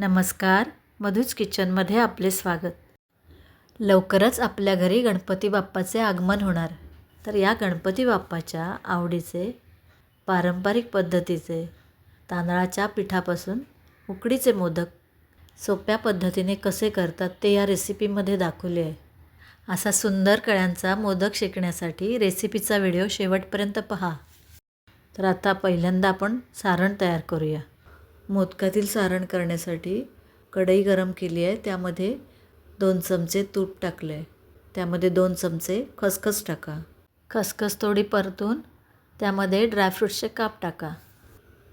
नमस्कार. मधूच किचनमध्ये आपले स्वागत. लवकरच आपल्या घरी गणपती बाप्पाचे आगमन होणार. तर या गणपती बाप्पाच्या आवडीचे पारंपरिक पद्धतीचे तांदळाच्या पिठापासून उकडीचे मोदक सोप्या पद्धतीने कसे करतात ते या रेसिपीमध्ये दाखवले आहे. असा सुंदर कळ्यांचा मोदक शिकण्यासाठी रेसिपीचा व्हिडिओ शेवटपर्यंत पहा. तर आता पहिल्यांदा आपण सारण तयार करूया. मोदकातील सारण करण्यासाठी कढई गरम केली आहे. त्यामध्ये दोन चमचे तूप टाकलं आहे त्यामध्ये दोन चमचे खसखस टाका. खसखस थोडी परतून त्यामध्ये ड्रायफ्रूट्सचे काप टाका.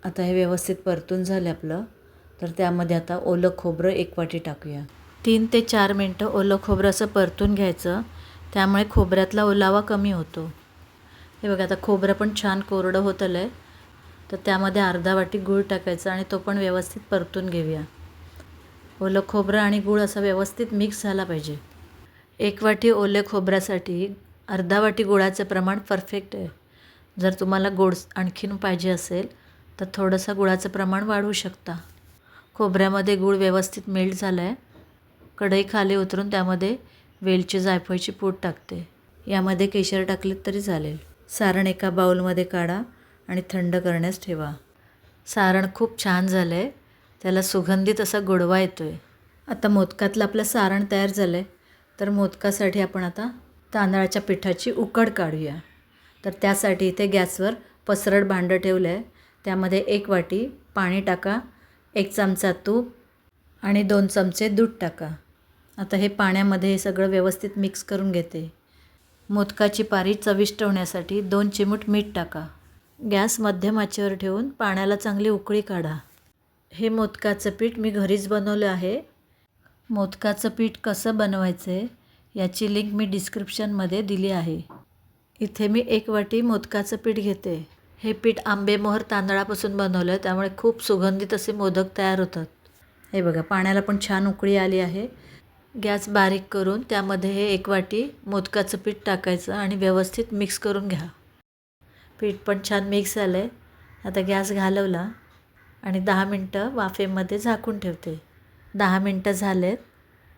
आता हे व्यवस्थित परतून झालं आपलं. तर त्यामध्ये आता ओलं खोबरं एक वाटी टाकूया. तीन ते चार मिनटं ओलं खोबरं असं परतून घ्यायचं. त्यामुळे खोबऱ्यातला ओलावा कमी होतो. हे बघा आता खोबरं पण छान कोरडं होत आलं आहे तर त्यामध्ये अर्धा वाटी गूळ टाकायचा आणि तो पण व्यवस्थित परतून घेऊया. ओलं खोबरं आणि गूळ असा व्यवस्थित मिक्स झाला पाहिजे. एक वाटी ओले खोबऱ्यासाठी अर्धा वाटी गुळाचं प्रमाण परफेक्ट आहे. जर तुम्हाला गोड आणखीन पाहिजे असेल तर थोडंसं गुळाचं प्रमाण वाढवू शकता. खोबऱ्यामध्ये गूळ व्यवस्थित मेल्ट झालं आहे कढई खाली उतरून त्यामध्ये वेलची जायफळची पूड टाकते. यामध्ये केशर टाकलेत तरी चालेल. सारण एका बाऊलमध्ये काढा. आणि थंड करण्यास ठेवा. सारण खूप छान झालं आहे त्याला सुगंधित असा गोडवा येतो आहे आता मोदकातलं आपलं सारण तयार झालं आहे तर मोदकासाठी आपण आता तांदळाच्या पिठाची उकड काढूया. तर त्यासाठी इथे गॅसवर पसरट भांडं ठेवलं आहे त्यामध्ये एक वाटी पाणी टाका एक चमचा तूप आणि दोन चमचे दूध टाका. आता हे पाण्यामध्ये हे सगळं व्यवस्थित मिक्स करून घेते. मोदकाची पारी चविष्ट होण्यासाठी दोन चिमूट मीठ टाका. गॅस मध्यम आचेवर ठेवून पाण्याला चांगली उकळी काढा. हे मोदकाचं पीठ मी घरीच बनवलं आहे. मोदकाचं पीठ कसं बनवायचं आहे याची लिंक मी डिस्क्रिप्शनमध्ये दिली आहे. इथे मी एक वाटी मोदकाचं पीठ घेते. हे पीठ आंबेमोहर तांदळापासून बनवलं आहे त्यामुळे खूप सुगंधित असे मोदक तयार होतात. हे बघा पाण्याला पण छान उकळी आली आहे. गॅस बारीक करून त्यामध्ये हे एक वाटी मोदकाचं पीठ टाकायचं आणि व्यवस्थित मिक्स करून घ्या. पीठ पण छान मिक्स झालं आहे आता गॅस घालवला आणि दहा मिनटं वाफेमध्ये झाकून ठेवते. दहा मिनटं झालेत.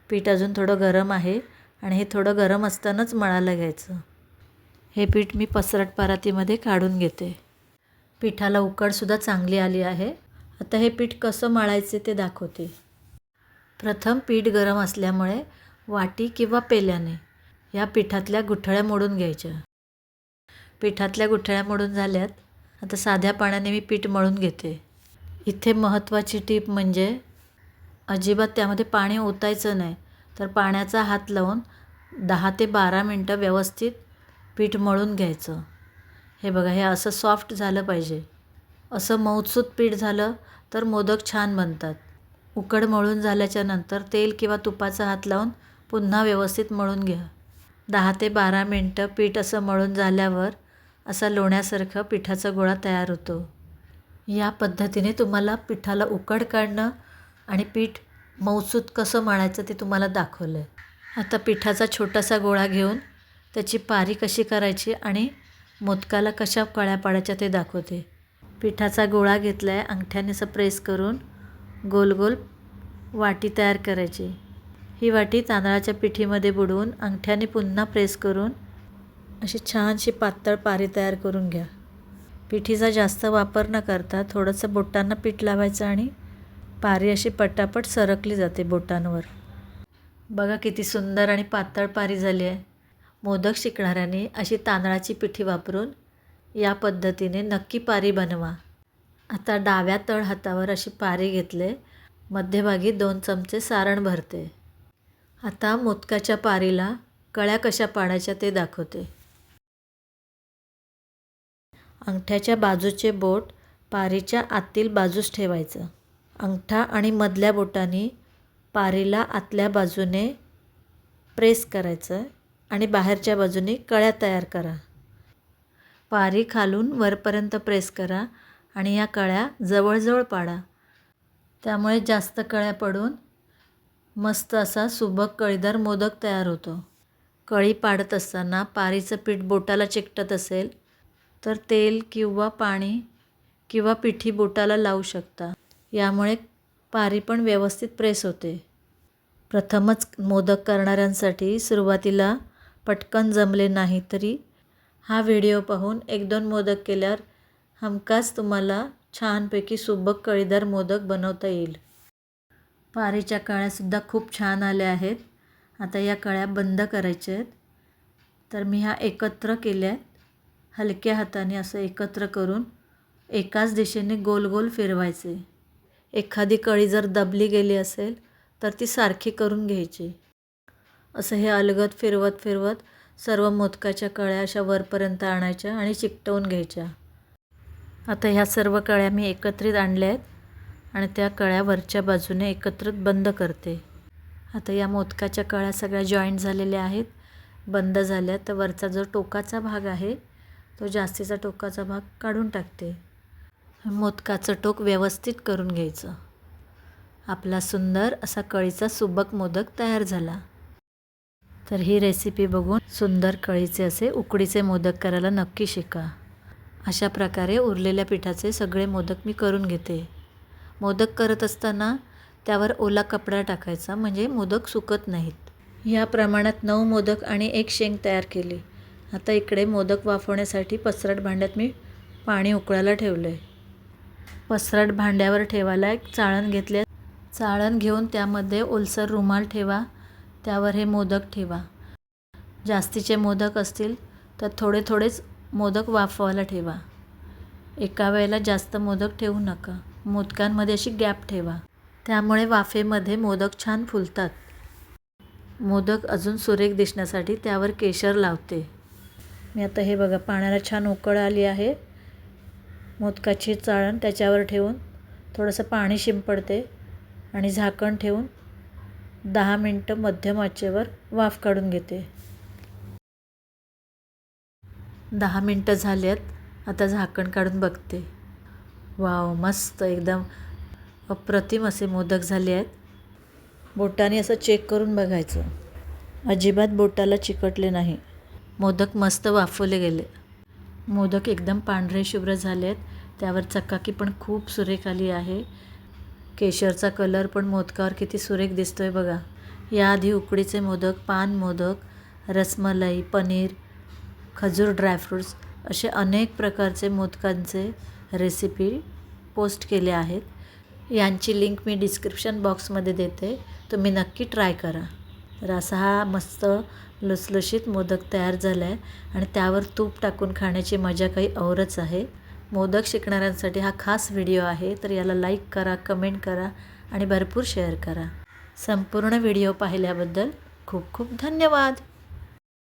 पीठ अजून थोडं गरम आहे आणि हे थोडं गरम असतानाच मळायला घ्यायचं. हे पीठ मी पसरट परातीमध्ये काढून घेते. पिठाला उकडसुद्धा चांगली आली आहे. आता हे पीठ कसं मळायचे ते दाखवते. प्रथम पीठ गरम असल्यामुळे वाटी किंवा पेल्याने या पिठातल्या गुठळ्या मोडून घ्यायच्या. पिठातल्या गुठळ्या मोडून झाल्यात. आता साध्या पाण्याने मी पीठ मळून घेते. इथे महत्त्वाची टीप म्हणजे अजिबात त्यामध्ये पाणी ओतायचं नाही. तर पाण्याचा हात लावून दहा ते बारा मिनटं व्यवस्थित पीठ मळून घ्यायचं. हे बघा हे असं सॉफ्ट झालं पाहिजे. असं मऊसूत पीठ झालं तर मोदक छान बनतात. उकड मळून झाल्याच्यानंतर तेल किंवा तुपाचा हात लावून पुन्हा व्यवस्थित मळून घ्या. दहा ते बारा मिनटं पीठ असं मळून झाल्यावर असा लोण्यासारखं पिठाचा गोळा तयार होतो. या पद्धतीने तुम्हाला पिठाला उकड काढणं आणि पीठ मौसूत कसं मळायचं ते तुम्हाला दाखवलं आहे आता पिठाचा छोटासा गोळा घेऊन त्याची पारी कशी करायची आणि मोदकाला कशा कळ्या पाडायच्या ते दाखवते. पिठाचा गोळा घेतला आहे अंगठ्याने असं प्रेस करून गोल गोल वाटी तयार करायची. ही वाटी तांदळाच्या पिठीमध्ये बुडवून अंगठ्याने पुन्हा प्रेस करून अशी छानशी पातळ पारी तयार करून घ्या. पिठीचा जास्त वापर न करता थोडंसं बोटांना पीठ लावायचं आणि पारी अशी पटापट सरकली जाते बोटांवर. बघा किती सुंदर आणि पातळ पारी झाली आहे. मोदक शिकणाऱ्यांनी अशी तांदळाची पिठी वापरून या पद्धतीने नक्की पारी बनवा. आता डाव्या तळ हातावर अशी पारी घेतले मध्यभागी दोन चमचे सारण भरते. आता मोदकाच्या पारीला कळ्या कशा पाडायच्या ते दाखवते. अंगठ्याच्या बाजूचे बोट पारीच्या आतील बाजूस ठेवायचं. अंगठा आणि मधल्या बोटाने पारीला आतल्या बाजूने प्रेस करायचं आणि बाहेरच्या बाजूने कळ्या तयार करा. पारी खालून वरपर्यंत प्रेस करा आणि या कळ्या जवळजवळ पाडा. त्यामुळे जास्त कळ्या पडून मस्त असा सुबक कळीदार मोदक तयार होतो. कळी पाडत असताना पारीचं पीठ बोटाला चिकटत असेल तर तेल किंवा पाणी किंवा पिठी बोटाला लावू शकता. यामुळे पारी पण व्यवस्थित प्रेस होते. प्रथमच मोदक करणाऱ्यांसाठी सुरुवातीला पटकन जमले नाही तरी हा व्हिडिओ पाहून एक दोन मोदक केल्यावर हमखास तुम्हाला छानपैकी सुबक कळीदार मोदक बनवता येईल. पारीच्या कळ्यासुद्धा खूप छान आल्या आहेत. आता या कळ्या बंद करायच्या आहेत. तर मी ह्या एकत्र केल्या आहेत. हलक्या हाताने असं एकत्र करून एकाच दिशेने गोल गोल फिरवायचे. एखादी कळी जर दबली गेली असेल तर ती सारखी करून घ्यायची. असं हे अलगत फिरवत फिरवत सर्व मोदकाच्या कळ्या अशा वरपर्यंत आणायच्या आणि चिकटवून घ्यायच्या. आता ह्या सर्व कळ्या मी एकत्रित आणल्या आहेत आणि त्या कळ्या वरच्या बाजूने एकत्रित बंद करते. आता या मोदकाच्या कळ्या सगळ्या जॉईंट झालेल्या आहेत. बंद झाल्या तर वरचा जो टोकाचा भाग आहे तो जास्तीचा टोकाचा भाग काढून टाकते. मोदकाचं टोक व्यवस्थित करून घ्यायचं. आपला सुंदर असा कळीचा सुबक मोदक तयार झाला. तर ही रेसिपी बघून सुंदर कळीचे असे उकडीचे मोदक करायला नक्की शिका. अशा प्रकारे उरलेल्या पिठाचे सगळे मोदक मी करून घेते. मोदक करत असताना त्यावर ओला कपडा टाकायचा म्हणजे मोदक सुकत नाहीत. या प्रमाणात नऊ मोदक आणि एक शेंग तयार केली. आता इकडे मोदक वाफवण्यासाठी पसरट भांड्यात मी पाणी उकळायला ठेवलं आहे पसरट भांड्यावर ठेवायला एक चाळण घेतले चाळण घेऊन त्यामध्ये ओलसर रुमाल ठेवा. त्यावर हे मोदक ठेवा. जास्तीचे मोदक असतील तर थोडे थोडेच मोदक वाफवायला ठेवा. एका वेळेला जास्त मोदक ठेवू नका. मोदकांमध्ये अशी गॅप ठेवा. त्यामुळे वाफेमध्ये मोदक छान फुलतात. मोदक अजून सुरेख दिसण्यासाठी त्यावर केशर लावते. मी आता हे बघा पाण्याला छान उकळ आली आहे. मोदकाची चाळण त्याच्यावर ठेवून थोडंसं पाणी शिंपडते आणि झाकण ठेवून दहा मिनटं मध्यम आचेवर वाफ काढून घेते. दहा मिनटं झाली आहेत आता झाकण काढून बघते. वाव मस्त एकदम अप्रतिम असे मोदक झाले आहेत. बोटाने असं चेक करून बघायचं. अजिबात बोटाला चिकटले नाही. मोदक मस्त वाफवले गेले. मोदक एकदम पांढरे शुभ्र झाले आहेत त्यावर चकाकी पण खूप सुरेख आली आहे. केशरचा कलर पण मोदकावर किती सुरेख दिसतो आहे बघा याआधी उकडीचे मोदक पान मोदक रसमलाई पनीर खजूर ड्रायफ्रूट्स असे अनेक प्रकारचे मोदकांचे रेसिपी पोस्ट केले आहेत. यांची लिंक मी डिस्क्रिप्शन बॉक्समध्ये देते. तुम्ही नक्की ट्राय करा. तर असा हा मस्त लुसलुशीत मोदक तयार झाला आहे आणि त्यावर तूप टाकून खाण्याची मजा काही औरच आहे. मोदक शिकणाऱ्यांसाठी हा खास व्हिडिओ आहे तर याला लाईक करा कमेंट करा आणि भरपूर शेअर करा. संपूर्ण व्हिडिओ पाहिल्याबद्दल खूप खूप धन्यवाद.